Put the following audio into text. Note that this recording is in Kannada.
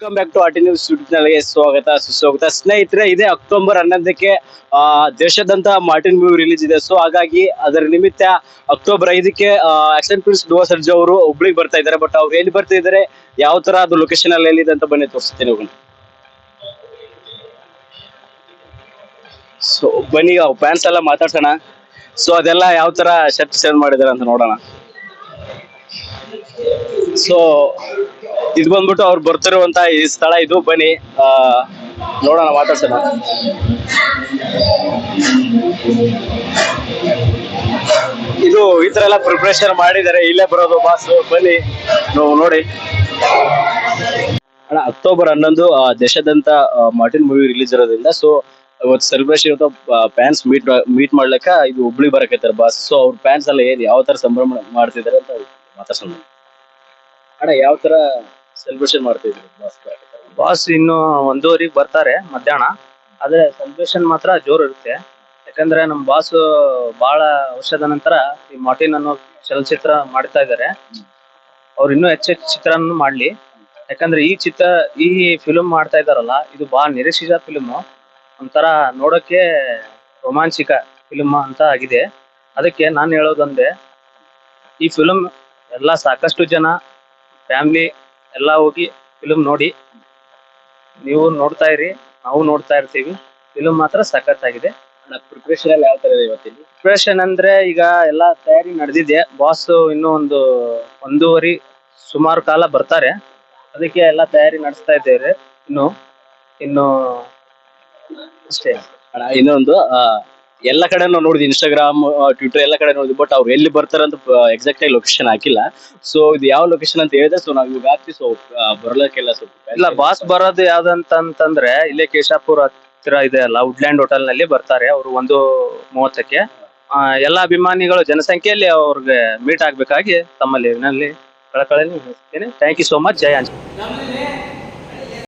Welcome back to RT news ಚಾನಲ್ಗೆ ಸ್ವಾಗತ ಸುಸ್ವಾಗತ. ಸ್ನೇಹಿತರೆ ಇದೆ ಅಕ್ಟೋಬರ್ ಹನ್ನೊಂದಕ್ಕೆ ಆ, ದೇಶಾದ್ಯಂತ ಮಾರ್ಟಿನ್ ಮೂವಿ ರಿಲೀಸ್ ಇದೆ. ಸೊ ಹಾಗಾಗಿ ಅದರ ನಿಮಿತ್ತ ಅಕ್ಟೋಬರ್ ಐದಕ್ಕೆ ಆಕ್ಷನ್ ಪ್ರಿನ್ಸ್ ಡುವ ಸರ್ಜಾ ಅವರು ಹುಬ್ಳಿಗೆ ಬರ್ತಾ ಇದ್ದಾರೆ. ಬಟ್ ಅವ್ರು ಎಲ್ಲಿ ಬರ್ತಾ ಇದ್ದಾರೆ? ಯಾವ ತರ ಅದು ಲೊಕೇಶನ್ ಅಲ್ಲಿ ಎಲ್ಲಿದೆ ಅಂತ ಬನ್ನಿ ತೋರಿಸ್ತೀನಿ ಹೋಗೋಣ. ಸೊ ಬನ್ನಿ ಫ್ಯಾನ್ಸ್ ಎಲ್ಲ ಮಾತಾಡ್ಸೋಣ. ಸೊ ಅದೆಲ್ಲ ಯಾವ ತರ ಶರ್ಟ್ ಸೇಲ್ ಮಾಡಿದಾರೆ ಅಂತ ನೋಡೋಣ. ಸೊ ಇದು ಬಂದ್ಬಿಟ್ಟು ಅವ್ರು ಬರ್ತಿರುವಂತ ಈ ಸ್ಥಳ ಇದು. ಬನ್ನಿ ನೋಡೋಣ ಮಾತಾಡ್ಸೋಣ ಇದು ಈ ತರ ಎಲ್ಲ ಪ್ರಿಪ್ರೇಷನ್ ಮಾಡಿದ್ದಾರೆ. ಇಲ್ಲೇ ಬರೋದು ಬಾಸ್ ಬನ್ನಿ, ನೋವು ನೋಡಿ. ಅಕ್ಟೋಬರ್ ಹನ್ನೊಂದು ದೇಶಾದ್ಯಂತ ಮಾರ್ಟಿನ್ ಮೂವಿ ರಿಲೀಸ್ ಇರೋದ್ರಿಂದ ಸೊ ಇವತ್ತು ಸೆಲೆಬ್ರೇಷನ್ ಇವತ್ತು ಫ್ಯಾನ್ಸ್ ಮೀಟ್ ಮೀಟ್ ಮಾಡ್ಲಿಕ್ಕ ಇದು ಹುಬ್ಳಿ ಬರಕೈತಾರೆ ಬಾಸ್ ಸೊ ಅವ್ರ ಫ್ಯಾನ್ಸ್ ಎಲ್ಲ ಏನ್, ಯಾವ ತರ ಸಂಭ್ರಮ ಮಾಡ್ತಿದ್ದಾರೆ ಅಂತ ಮಾತಾಡ್ಸೋಣ. ಅಣ್ಣ, ಯಾವ ತರ ಸೆಲೆಬ್ರೇಷನ್ ಮಾಡ್ತಿದ್ರು ಬಾಸ್ ಇನ್ನು ಒಂದೂವರೆಗೆ ಬರ್ತಾರೆ ಮಧ್ಯಾಹ್ನ. ಆದ್ರೆ ಸೆಲೆಬ್ರೇಷನ್ ಮಾತ್ರ ಜೋರ್ ಇರುತ್ತೆ. ಯಾಕಂದ್ರೆ ನಮ್ ಬಾಸ್ ಬಹಳ ವರ್ಷದ ನಂತರ ಈ ಮಾರ್ಟಿನ್ ಅನ್ನೋ ಚಲನಚಿತ್ರ ಮಾಡ್ತಾ ಇದಾರೆ. ಅವ್ರು ಇನ್ನೂ ಹೆಚ್ಚು ಚಿತ್ರವನ್ನು ಮಾಡ್ಲಿ. ಯಾಕಂದ್ರೆ ಈ ಚಿತ್ರ, ಈ ಫಿಲ್ಮ್ ಮಾಡ್ತಾ ಇದಾರಲ್ಲ, ಇದು ಬಹಳ ನಿರೀಕ್ಷಿತ ಫಿಲಮ್ ಒಂಥರ ನೋಡೋಕೆ ರೋಮಾಂಚಿಕ ಫಿಲಮ್ ಅಂತ ಆಗಿದೆ. ಅದಕ್ಕೆ ನಾನು ಹೇಳೋದೊಂದೇ, ಈ ಫಿಲ್ಮ್ ಎಲ್ಲ ಸಾಕಷ್ಟು ಜನ ಫ್ಯಾಮಿಲಿ ಎಲ್ಲ ಹೋಗಿ ಫಿಲ್ಮ್ ನೋಡಿ. ನೀವು ನೋಡ್ತಾ ಇರಿ ನಾವು ನೋಡ್ತಾ ಇರ್ತೀವಿ. ಫಿಲ್ಮ್ ಮಾತ್ರ ಸಖತ್ತಾಗಿದೆ. ಪ್ರಿಪ್ರೇಷನ್ ಎಲ್ಲ ಯಾವ ತರ ಇದೆ ಇವತ್ತಿಲ್ಲಿ ಪ್ರಿಪ್ರೇಷನ್ ಅಂದ್ರೆ ಈಗ ಎಲ್ಲ ತಯಾರಿ ನಡೆದಿದೆ. ಬಾಸ್ ಇನ್ನೂ ಒಂದು ಒಂದೂವರೆ ಸುಮಾರು ಕಾಲ ಬರ್ತಾರೆ. ಅದಕ್ಕೆ ಎಲ್ಲ ತಯಾರಿ ನಡೆಸ್ತಾ ಇದ್ದೇವೆ. ಇನ್ನು ಇನ್ನು ಅಷ್ಟೇ. ಅಣ್ಣ ಇನ್ನೊಂದು ಆ, ಎಲ್ಲ ಕಡೆ ನಾವು ನೋಡಿದ್ವಿ ಇನ್ಸ್ಟಾಗ್ರಾಮ್ ಟ್ವಿಟರ್ ಎಲ್ಲ ಕಡೆ ನೋಡಿದ್ವಿ ಬಟ್ ಅವ್ರು ಎಲ್ಲಿ ಬರ್ತಾರೆ ಅಂತ ಎಕ್ಸಾಕ್ಟ್ ಆಗಿ ಲೊಕೇಶನ್ ಹಾಕಿಲ್ಲ. ಸೊ ಇದು ಯಾವ ಲೊಕೇಶನ್ ಅಂತ ಹೇಳಿದ್ರೆ ಸೊ ನಾವು ಇವಾಗ ಹಾಕ್ತಿವಿ ಸೊ ಬರ್ಲಿಕ್ಕೆಲ್ಲ ಸ್ವಲ್ಪ ಇಲ್ಲ ಬಾಸ್ ಬರೋದು ಯಾವ್ದಂತಂದ್ರೆ ಇಲ್ಲೇ ಕೇಶಾಪುರ ಹತ್ತಿರ ಇದೆ ಅಲ್ಲ ವುಡ್ಲ್ಯಾಂಡ್ ಹೋಟೆಲ್ನಲ್ಲಿ ಬರ್ತಾರೆ ಅವರು ಒಂದು ಮೂವತ್ತಕ್ಕೆ. ಆ, ಎಲ್ಲ ಅಭಿಮಾನಿಗಳು ಜನಸಂಖ್ಯೆಯಲ್ಲಿ ಅವ್ರಿಗೆ ಮೀಟ್ ಆಗ್ಬೇಕಾಗಿ ತಮ್ಮಲ್ಲಿ ವಿನಲ್ಲಿ ಕಳಕಳಿ ಥ್ಯಾಂಕ್ ಯು ಸೋ ಮಚ್ ಜಯ ಆಂಜನೇಯ